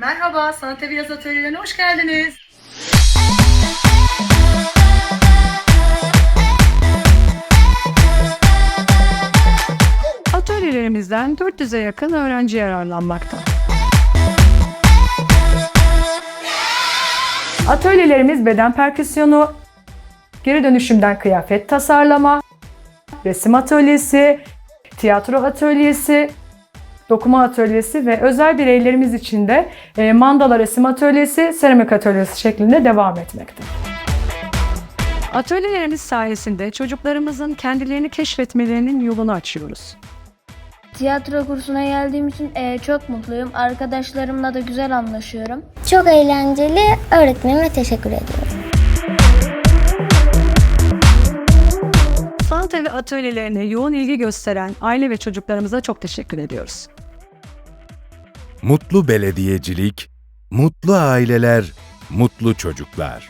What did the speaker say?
Merhaba, Sanat Evi Yaz Atölyelerine hoş geldiniz. Atölyelerimizden 400'e yakın öğrenci yararlanmakta. Atölyelerimiz beden perküsyonu, geri dönüşümden kıyafet tasarlama, resim atölyesi, tiyatro atölyesi, dokuma atölyesi ve özel bireylerimiz için de e, mandala resim atölyesi, seramik atölyesi şeklinde devam etmekte. Atölyelerimiz sayesinde çocuklarımızın kendilerini keşfetmelerinin yolunu açıyoruz. Tiyatro kursuna geldiğim için eee, çok mutluyum. Arkadaşlarımla da güzel anlaşıyorum. Çok eğlenceli. Öğretmenime teşekkür ediyorum. Sanat evi atölyelerine yoğun ilgi gösteren aile ve çocuklarımıza çok teşekkür ediyoruz. Mutlu belediyecilik, mutlu aileler, mutlu çocuklar.